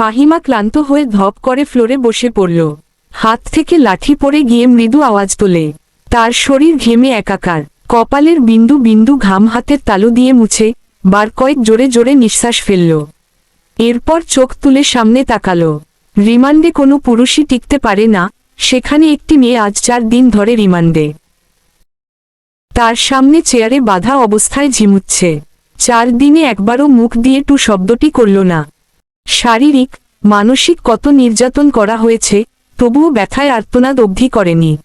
ফাহিমা ক্লান্ত হয়ে ধপ করে ফ্লোরে বসে পড়ল। হাত থেকে লাঠি পড়ে গিয়ে মৃদু আওয়াজ তোলে। তার শরীর ঘেমে একাকার। কপালের বিন্দু বিন্দু ঘাম হাতের তালু দিয়ে মুছে, বার কয়েক জোরে জোরে নিঃশ্বাস ফেলল। এরপর চোখ তুলে সামনে তাকালো। রিমান্ডে কোনো পুরুষই টিকতে পারে না, সেখানে একটি মেয়ে আজ চার দিন ধরে রিমান্ডে। তার সামনে চেয়ারে বাধা অবস্থায় ঝিমুচ্ছে। চার দিনে একবারও মুখ দিয়ে টু শব্দটি করল না। শারীরিক, মানসিক কত নির্যাতন করা হয়েছে, তবুও ব্যথায় আর্তনাদ অবধি করেনি।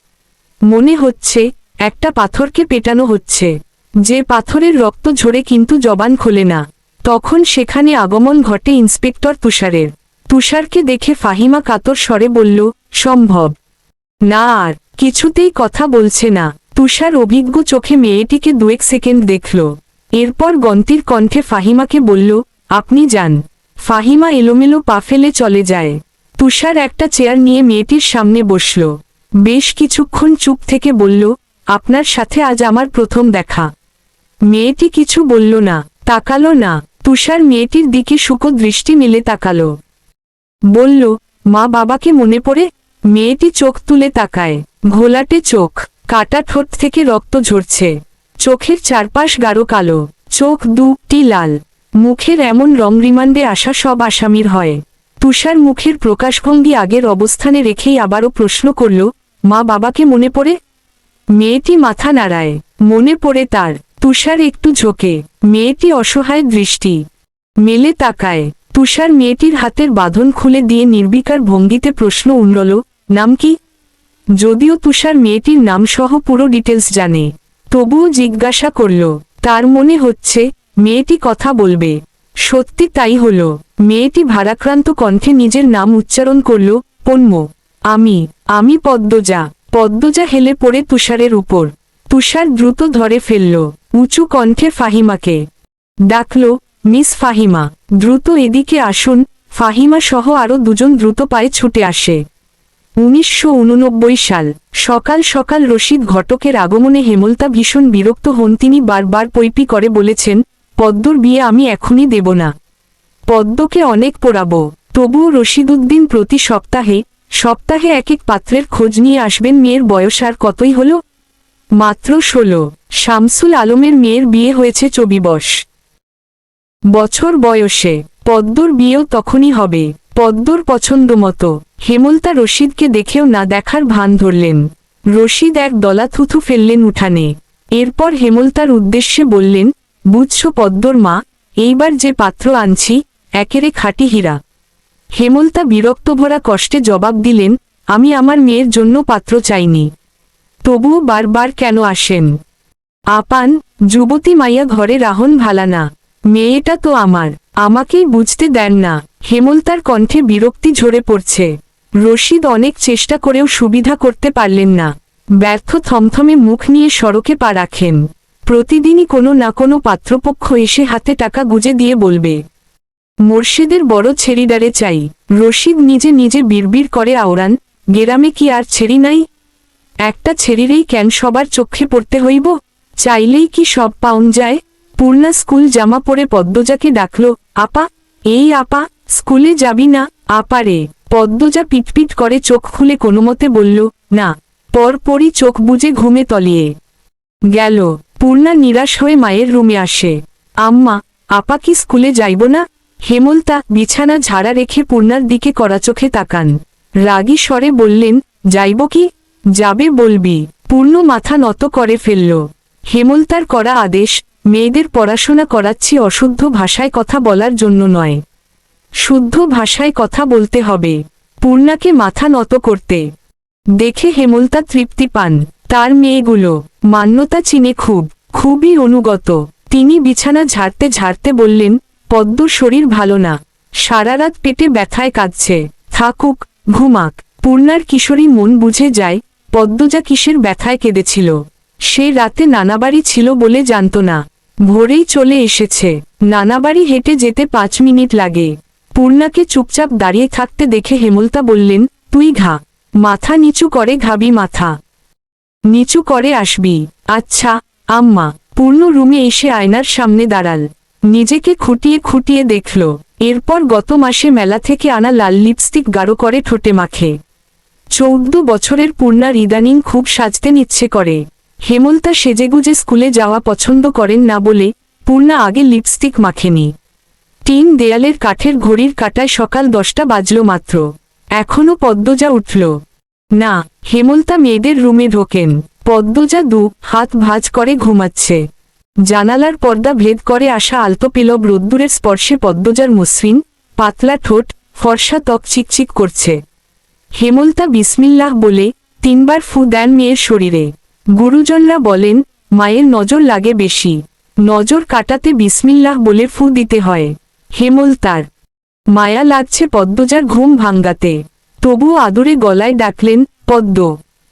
মনে হচ্ছে, একটা পাথরকে পেটানো হচ্ছে। যে পাথরের রক্ত ঝরে কিন্তু জবান খোলে না। তখন সেখানে আগমন ঘটে ইন্সপেক্টর তুষারের। তুষারকে দেখে ফাহিমা কাতর স্বরে বলল, সম্ভব। না আর, কিছুতেই কথা বলছে না। তুষার অভিজ্ঞ চোখে মেয়েটিকে দুয়েক সেকেন্ড দেখল। এরপর গন্তির কণ্ঠে ফাহিমাকে বলল, আপনি যান। ফাহিমা এলোমেলো পা ফেলে চলে যায়। তুষার একটা চেয়ার নিয়ে মেয়েটির সামনে বসল। বেশ কিছুক্ষণ চুপ থেকে বলল, আপনার সাথে আজ আমার প্রথম দেখা। মেয়েটি কিছু বলল না, তাকালো না। তুষার মেয়েটির দিকে শুকো দৃষ্টি মিলে তাকালো। বলল, মা বাবাকে মনে পড়ে? মেয়েটি চোখ তুলে তাকায়। ঘোলাটে চোখ, কাটা ঠোঁট থেকে রক্ত ঝরছে। চোখের চারপাশ গাঢ় কালো। চোখ দুটি লাল। মুখের এমন রং রিমান্ডে আসা সব আসামির হয়। তুষার মুখের প্রকাশভঙ্গি আগের অবস্থানে রেখেই আবারও প্রশ্ন করল, মা বাবাকে মনে পড়ে? মেয়েটি মাথা নাড়ায়, মনে পড়ে তার। তুষার একটু ঝোঁকে, মেয়েটি অসহায় দৃষ্টি। মেলে তাকায়, তুষার মেয়েটির হাতের বাঁধন খুলে দিয়ে নির্বিকার ভঙ্গিতে প্রশ্ন উনরল নাম কি? যদিও তুষার মেয়েটির নাম সহ পুরো ডিটেলস জানে, তবুও জিজ্ঞাসা করল, তার মনে হচ্ছে মেয়েটি কথা বলবে। সত্যি তাই হল। মেয়েটি ভারাক্রান্ত কণ্ঠে নিজের নাম উচ্চারণ করল, পণ্য, আমি আমি পদ্মজা। পদ্মজা হেলে পড়ে তুষারের উপর। তুষার দ্রুত ধরে ফেলল, উঁচু কণ্ঠে ফাহিমাকে। ডাকল, মিস ফাহিমা, দ্রুত এদিকে আসুন। ফাহিমা সহ আরও দুজন দ্রুত পায়ে ছুটে আসে। উনিশশো উননব্বই সাল, সকাল সকাল রশিদ ঘটকের আগমনে হেমলতা ভীষণ বিরক্ত হন। তিনি বারবার পৈপি করে বলেছেন পদ্মর বিয়ে আমি এখনই দেব না। পদ্মকে অনেক পোড়াব। তবুও রশিদুদ্দিন প্রতি সপ্তাহে সপ্তাহে এক এক পাত্রের খোঁজ নিয়ে আসবেন মেয়ের বয়স আর কতই হল? মাত্র ষোলো। শামসুল আলমের মেয়ের বিয়ে হয়েছে চবিবশ বছর বয়সে, পদ্মর বিয়েও তখনই হবে। পদ্মর পছন্দ মতো। হেমলতা রশিদকে দেখেও না দেখার ভান ধরলেন। রশিদ এক দলা থুথু ফেললেন উঠানে। এরপর হেমলতার উদ্দেশ্যে বললেন বুঝছ পদ্মর মা, এইবার যে পাত্র আনছি, একেরে খাঁটি হীরা। হেমলতা বিরক্তভরা কষ্টে জবাব দিলেন, আমি আমার মেয়ের জন্য পাত্র চাইনি। তবুও বারবার কেন আসেন? আপান, যুবতী মাইয়া ঘরে রাহন ভালানা, মেয়েটা তো আমার, আমাকেই বুঝতে দেন না, হেমলতার কণ্ঠে বিরক্তি ঝরে পড়ছে। রশিদ অনেক চেষ্টা করেও সুবিধা করতে পারলেন না, ব্যর্থ থমথমে মুখ নিয়ে সড়কে পা রাখেন। প্রতিদিনই কোনো না কোনো পাত্রপক্ষ এসে হাতে টাকা গুজে দিয়ে বলবে, মোর্শেদের বড় ছেড়িডারে চাই। রশিদ নিজে নিজে বিড়বিড় করে আওড়ান, গেরামে কি আর ছেড়ি নাই? একটা ছেড়িরেই কেন সবার চোখে পড়তে হইব? চাইলেই কি সব পাউন যায়? পূর্ণা স্কুল জামা পরে পদ্মজাকে ডাকল, আপা, এই আপা, স্কুলে যাবি না? আপারে পদ্মজা পিটপিট করে চোখ খুলে কোনোমতে বলল, না। পরপরই চোখ বুজে ঘুমে তলিয়ে গেল। পূর্ণা নিরাশ হয়ে মায়ের রুমে আসে। আম্মা, আপা কি স্কুলে যাইব না? হেমলতা বিছানা ঝাড়া রেখে পূর্ণার দিকে করা চোখে তাকান। রাগী স্বরে বললেন, যাইব কি? যাবে বলবি। পূর্ণ মাথা নত করে ফেলল। হেমলতার করা আদেশ, মেয়েদের পড়াশোনা করাচ্ছি অশুদ্ধ ভাষায় কথা বলার জন্য নয়। শুদ্ধ ভাষায় কথা বলতে হবে। পূর্ণাকে মাথা নত করতে। দেখে হেমলতা তৃপ্তি পান। তার মেয়েগুলো, মান্যতা চিনে খুব। খুবই অনুগত। তিনি বিছানা ঝাড়তে ঝাড়তে বললেন পদ্মর শরীর ভালো না। সারা রাত পেটে ব্যথায় কাঁদছে। থাকুক, ঘুমাক। পূর্ণার কিশোরী মন বুঝে যায় পদ্মজা কিসের ব্যথায় কেঁদেছিল। সে রাতে নানাবাড়ি ছিল বলে জানত না। ভোরেই চলে এসেছে। নানাবাড়ি হেঁটে যেতে পাঁচ মিনিট লাগে। পূর্ণাকে চুপচাপ দাঁড়িয়ে থাকতে দেখে হেমলতা বললেন, তুই ঘা। মাথা নিচু করে ঘাবি মাথা। নিচু করে আসবি। আচ্ছা আম্মা, পূর্ণ রুমে এসে আয়নার সামনে দাঁড়াল। নিজেকে খুঁটিয়ে খুঁটিয়ে দেখল। এরপর গত মাসে মেলা থেকে আনা লাল লিপস্টিক গাঢ় করে ঠোঁটে মাখে। চৌদ্দ বছরের পূর্ণার ইদানিং খুব সাজতে নিচ্ছে করে। হেমলতা সেজেগুজে স্কুলে যাওয়া পছন্দ করেন না বলে পূর্ণা আগে লিপস্টিক মাখেনি। টিন দেয়ালের কাঠের ঘড়ির কাটায় সকাল দশটা বাজল মাত্র। এখনও পদ্মজা উঠল। না, হেমলতা মেয়েদের রুমে ঢোকেন। পদ্মজা দু হাত ভাঁজ করে ঘুমাচ্ছে। জানালার পর্দা ভেদ করে আসা আলতো পেলব রোদ্দুরের স্পর্শে পদ্মজার মসৃণ, পাতলা ঠোঁট, ফর্সা ত্বক চিকচিক করছে। হেমলতা বিসমিল্লাহ বলে তিনবার ফু দেন মেয়ের শরীরে। গুরুজনরা বলেন, মায়ের নজর লাগে বেশি। নজর কাটাতে বিসমিল্লাহ বলে ফু দিতে হয়। হেমলতার, মায়া লাগছে পদ্মজার ঘুম ভাঙ্গাতে। তবুও আদুরে গলায় ডাকলেন, পদ্ম,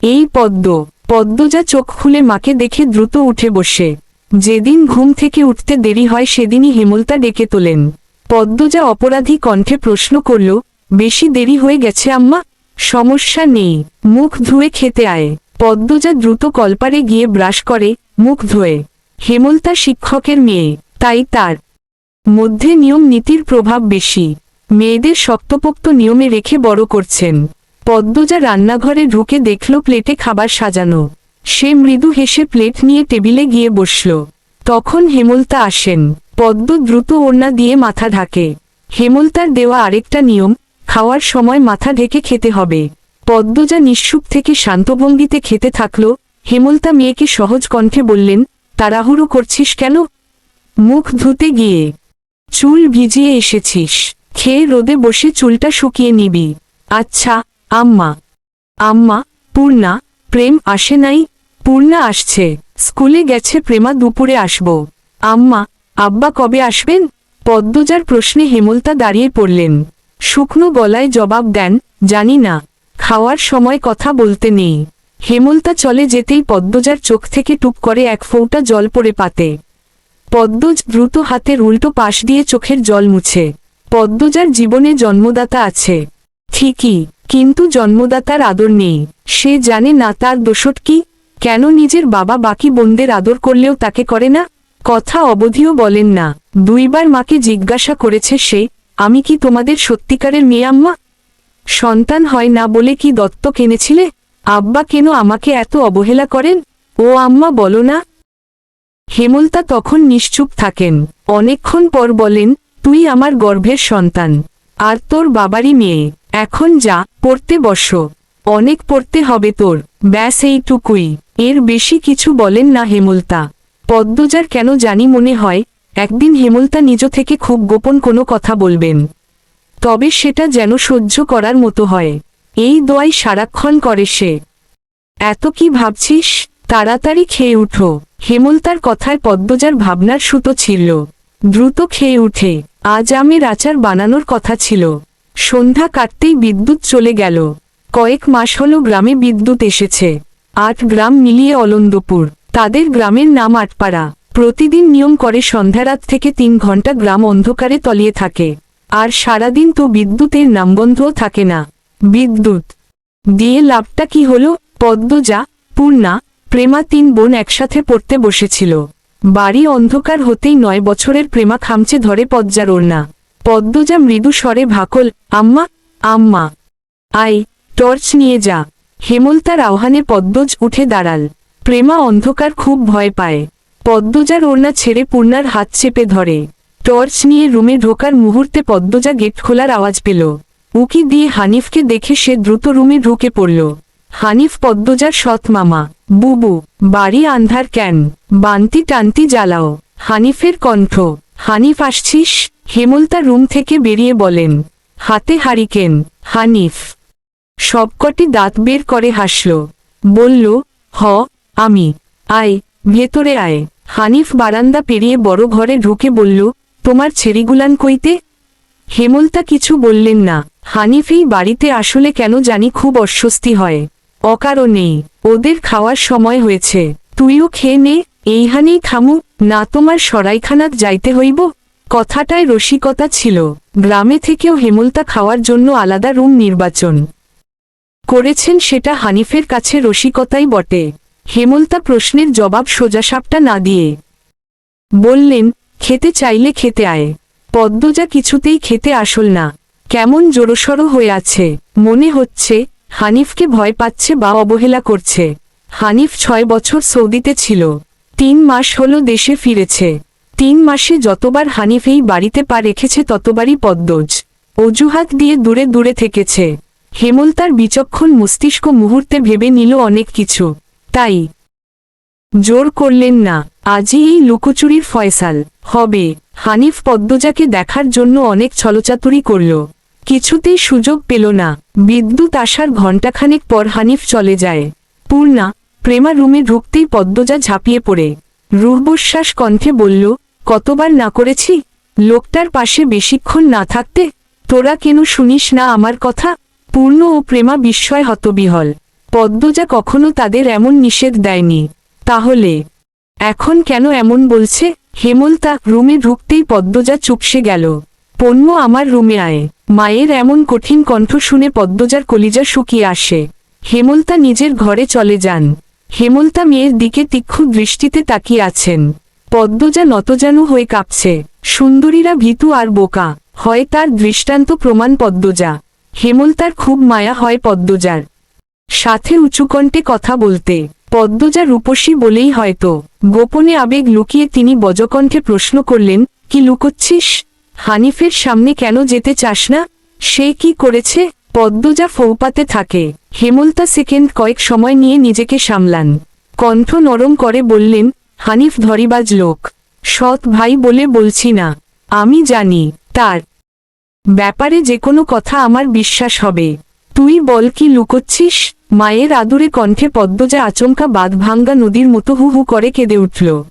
এই পদ্ম। পদ্মজা চোখ খুলে মাকে দেখে দ্রুত উঠে বসে। যেদিন ঘুম থেকে উঠতে দেরি হয় সেদিনই হেমলতা ডেকে তোলেন। পদ্মজা অপরাধী কণ্ঠে প্রশ্ন করল, বেশি দেরি হয়ে গেছে আম্মা? সমস্যা নেই, মুখ ধুয়ে খেতে আয়। পদ্মজা দ্রুত কলপারে গিয়ে ব্রাশ করে, মুখ ধোয়ে। হেমলতা শিক্ষকের মেয়ে, তাই তার মধ্যে নিয়ম নীতির প্রভাব বেশি। মেয়েদের শক্তপোক্ত নিয়মে রেখে বড় করছেন। পদ্মজা রান্নাঘরে ঢুকে দেখল প্লেটে খাবার সাজানো। সে মৃদু হেসে প্লেট নিয়ে টেবিলে গিয়ে বসল। তখন হেমলতা আসেন। পদ্ম দ্রুত ওড়না দিয়ে মাথা ঢাকে। হেমলতার দেওয়া আরেকটা নিয়ম, খাওয়ার সময় মাথা ঢেকে খেতে হবে। পদ্মজা নিঃসুপ থেকে শান্তভঙ্গিতে খেতে থাকল। হেমলতা মেয়েকে সহজ কণ্ঠে বললেন, তাড়াহুড়ো করছিস কেন? মুখ ধুতে গিয়ে। চুল ভিজিয়ে এসেছিস। খেয়ে রোদে বসে চুলটা শুকিয়ে নিবি। আচ্ছা। আম্মা। আম্মা, পূর্ণা, প্রেম আসে নাই, পূর্ণা আসছে। স্কুলে গেছে প্রেমা, দুপুরে আসব। আম্মা, আব্বা কবে আসবেন? পদ্মজার প্রশ্নে হেমলতা দাঁড়িয়ে পড়লেন। শুকনো গলায় জবাব দেন, জানি না, খাওয়ার সময় কথা বলতে নেই। হেমলতা চলে যেতেই পদ্মজার চোখ থেকে টুপ করে এক ফৌটা জল পড়ে পাতে। পদ্মজ দ্রুত হাতের উল্টো পাশ দিয়ে চোখের জল মুছে। পদ্মজার জীবনে জন্মদাতা আছে। ঠিকই কিন্তু জন্মদাতার আদর নেই। সে জানে না তার দোষট কি। কেন নিজের বাবা বাকি বোনদের আদর করলেও তাকে করে না? কথা অবধিও বলেন না। দুইবার মাকে জিজ্ঞাসা করেছে সে, আমি কি তোমাদের সত্যিকারের মেয়ে আম্মা? সন্তান হয় না বলে কি দত্ত কিনেছিলে আব্বা কেন আমাকে এত অবহেলা করেন? ও আম্মা বলো না। হেমলতা তখন নিশ্চুপ থাকেন। অনেকক্ষণ পর বলেন, তুই আমার গর্ভের সন্তান। আর তোর বাবারই মেয়ে। এখন যা পড়তে বসো। অনেক পড়তে হবে তোর। ব্যাস এইটুকুই। এর বেশি কিছু বলেন না হেমলতা। পদ্মজার কেন জানি মনে হয়, একদিন হেমলতা নিজ থেকে খুব গোপন কোনো কথা বলবেন। তবে সেটা যেন সহ্য করার মতো হয়। এই দোয়াই সারাক্ষণ করে সে। এত কি ভাবছিস? তাড়াতাড়ি খেয়ে উঠো। হেমলতার কথায় পদ্মজার ভাবনার সুতো ছিল। দ্রুত খেয়ে উঠে। আজ আমের আচার বানানোর কথা ছিল। সন্ধ্যা কাটতেই বিদ্যুৎ চলে গেল। কয়েক মাস হলো গ্রামে বিদ্যুৎ এসেছে। আট গ্রাম মিলিয়ে অলন্দপুর, তাদের গ্রামের নাম আটপাড়া। প্রতিদিন নিয়ম করে সন্ধ্যারাত থেকে তিন ঘণ্টা গ্রাম অন্ধকারে তলিয়ে থাকে। আর সারাদিন তো বিদ্যুতের নামগন্ধও থাকে না। বিদ্যুৎ। দিয়ে লাভটা কি হলো? পদ্মজা, পূর্ণা, প্রেমা তিন বোন একসাথে পড়তে বসেছিল। বাড়ি অন্ধকার হতেই নয় বছরের প্রেমা খামচে ধরে পদ্মার ওড়না। পদ্মজা মৃদু স্বরে ভাকল, আম্মা আম্মা আই টর্চ নিয়ে যা। হেমলতার আহ্বানে পদ্মজ উঠে দাঁড়াল। প্রেমা অন্ধকার খুব ভয় পায়। পদ্মজার ওড়না ছেড়ে পূর্ণার হাত চেপে ধরে। টর্চ নিয়ে রুমে ঢোকার মুহূর্তে পদ্মজা গেট খোলার আওয়াজ পেল। উকি দিয়ে হানিফকে দেখে সে দ্রুত রুমে ঢুকে পড়ল। হানিফ পদ্মজার সৎ মামা। বুবু, বাড়ি আন্ধার ক্যান বান্তি টান্তি জ্বালাও। হানিফের কণ্ঠ। হানিফ আসছিস? হেমলতা রুম থেকে বেরিয়ে বলেন, হাতে হারিকেন, হানিফ। সবকটি দাঁত বের করে হাসল। বলল, হ, আমি। আয়, ভেতরে আয়। হানিফ বারান্দা পেরিয়ে বড় ঘরে ঢুকে বলল, তোমার ছেড়িগুলান কইতে? হেমলতা কিছু বললেন না। হানিফেই বাড়িতে আসলে কেন জানি খুব অস্বস্তি হয়। অকারণেই ওদের খাওয়ার সময় হয়েছে। তুইও খেয়ে নে। এইহানেই খামু না তোমার সরাইখানাত যাইতে হইব। কথাটায় রসিকতা ছিল। গ্রামে থেকেও হেমলতা খাওয়ার জন্য আলাদা রুম নির্বাচন করেছেন সেটা হানিফের কাছে রসিকতাই বটে। হেমলতা প্রশ্নের জবাব সোজাসাপটা না দিয়ে বললেন, খেতে চাইলে খেতে আয়। পদ্মজা কিছুতেই খেতে আসল না। কেমন জোরসড়ো হয়ে আছে। মনে হচ্ছে, হানিফকে ভয় পাচ্ছে বা অবহেলা করছে। হানিফ ছয় বছর সৌদিতে ছিল। তিন মাস হলো দেশে ফিরেছে। তিন মাসে যতবার হানিফ এই বাড়িতে পা রেখেছে ততবারই পদ্মজ। অজুহাত দিয়ে দূরে দূরে থেকেছে। হেমল তার বিচক্ষণ মস্তিষ্ক মুহূর্তে ভেবে নিল অনেক কিছু। তাই জোর করলেন না, আজই এই লুকোচুরির ফয়সাল। হবে, হানিফ পদ্মজাকে দেখার জন্য অনেক ছলচাতুরি করল। কিছুতেই সুযোগ পেল না। বিদ্যুৎ আসার ঘণ্টাখানেক পর হানিফ চলে যায়। পূর্ণা প্রেমা রুমে ঢুকতেই পদ্মজা ঝাঁপিয়ে পড়ে। রূঢ়বশ্বাস কণ্ঠে বলল, কতবার না করেছি? লোকটার পাশে বেশিক্ষণ না থাকতে? তোরা কেন শুনিস না আমার কথা? পূর্ণ ও প্রেমা বিস্ময় হতবিহল। পদ্মজা কখনো তাদের এমন নিষেধ দেয়নি। তাহলে? এখন কেন এমন বলছে? হেমল তা রুমে ঢুকতেই পদ্মজা চুপসে গেল। পণ্য আমার রুমে আয়। মায়ের এমন কঠিন কণ্ঠ শুনে পদ্মজার কলিজা শুকিয়ে আসে। হেমলতা নিজের ঘরে চলে যান। হেমলতা মেয়ের দিকে তীক্ষ্ণ দৃষ্টিতে তাকিয়ে আছেন। পদ্মজা নতজানু হয়ে কাঁপছে। সুন্দরীরা ভীতু আর বোকা। হয় তার দৃষ্টান্ত প্রমাণ পদ্মজা। হেমলতার খুব মায়া হয় পদ্মজার। সাথে উঁচুকণ্ঠে কথা বলতে। পদ্মজা রূপসী বলেই হয়তো। গোপনে আবেগ লুকিয়ে তিনি বজকণ্ঠে প্রশ্ন করলেন, কি লুকোচ্ছিস? হানিফের সামনে কেন যেতে চাস না? সে কি করেছে? পদ্মজা ফৌপাতে থাকে। হেমলতা সেকেন্ড কয়েক সময় নিয়ে নিজেকে সামলান। কণ্ঠ নরম করে বললেন, হানিফ ধরিবাজ লোক। সৎ ভাই বলে বলছি না। আমি জানি, তার ব্যাপারে যে কোনো কথা আমার বিশ্বাস হবে। তুই বল কি লুকোচ্ছিস? মায়ের আদুরে কণ্ঠে পদ্মজা আচমকা বাঁধভাঙ্গা নদীর মতো হু হু করে কেঁদে উঠল।